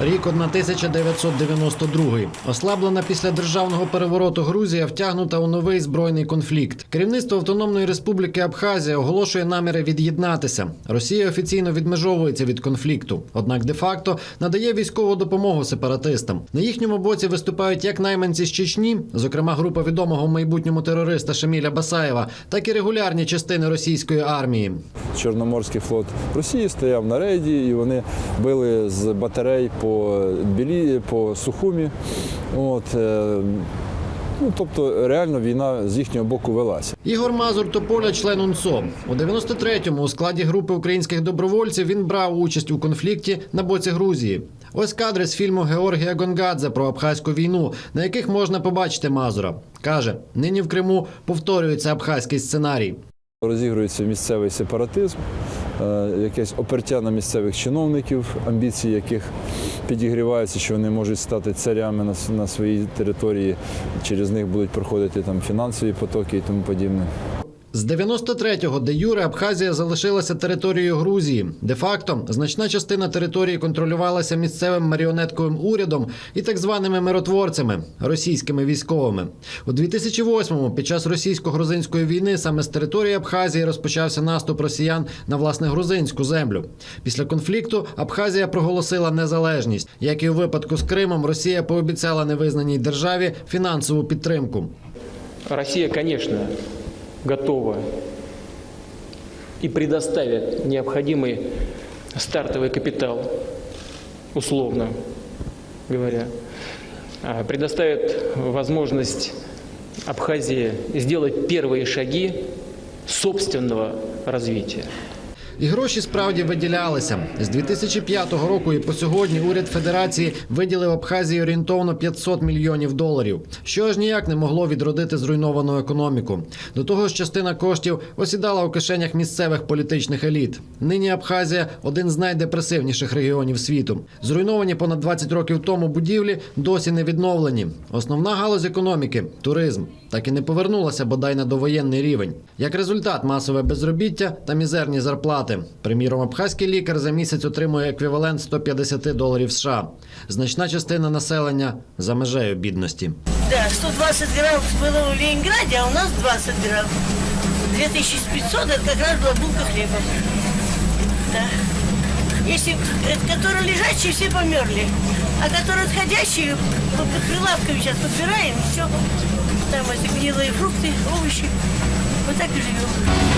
Рік 1992. Ослаблена після державного перевороту Грузія втягнута у новий збройний конфлікт. Керівництво Автономної Республіки Абхазія оголошує наміри від'єднатися. Росія офіційно відмежовується від конфлікту, однак де-факто надає військову допомогу сепаратистам. На їхньому боці виступають як найманці з Чечні, зокрема група відомого в майбутньому терориста Шаміля Басаєва, так і регулярні частини російської армії. Чорноморський флот Росії стояв на рейді, і вони били з батарей по білі, по сухумі. От, е, ну, тобто реально війна з їхнього боку велася. Ігор Мазур Тополя, член УНСО. У 93-му у складі групи українських добровольців він брав участь у конфлікті на боці Грузії. Ось кадри з фільму Георгія Гонгадзе про абхазьку війну, на яких можна побачити Мазура. Каже, нині в Криму повторюється абхазький сценарій. Розігрується місцевий сепаратизм, е, якесь опертя на місцевих чиновників, амбіції яких підігріваються, що вони можуть стати царями на своїй території, через них будуть проходити там фінансові потоки і тому подібне. З 93-го де Юре Абхазія залишилася територією Грузії. Де-факто значна частина території контролювалася місцевим маріонетковим урядом і так званими миротворцями російськими військовими. У 2008-му під час російсько-грузинської війни саме з території Абхазії розпочався наступ росіян на власне грузинську землю. Після конфлікту Абхазія проголосила незалежність. Як і у випадку з Кримом, Росія пообіцяла невизнаній державі фінансову підтримку. Россия, конечно, готова и предоставит необходимый стартовый капитал, условно говоря, А, предоставит возможность Абхазии сделать первые шаги собственного развития. І гроші справді виділялися з 2005 року. І по сьогодні уряд федерації виділив Абхазії орієнтовно 500 мільйонів доларів, що аж ніяк не могло відродити зруйновану економіку. До того ж, частина коштів осідала у кишенях місцевих політичних еліт. Нині Абхазія один з найдепресивніших регіонів світу. Зруйновані понад 20 років тому будівлі досі не відновлені. Основна галузь економіки туризм так і не повернулася бодай на довоєнний рівень. Як результат, масове безробіття та мізерні зарплати Приміром, абхазький лікар за місяць отримує еквівалент 150 доларів США. Значна частина населення за межею бідності. Да, 120 грамм было в Ленинграде, а у нас 20 грамм. 2500 это как раз была булка хлеба. Да. Если, говорит, которые лежачие, все померли. А которые отходящие, мы под прилавками сейчас подбираем, все. Там эти гнилые фрукты, овощи. Вот так и живем.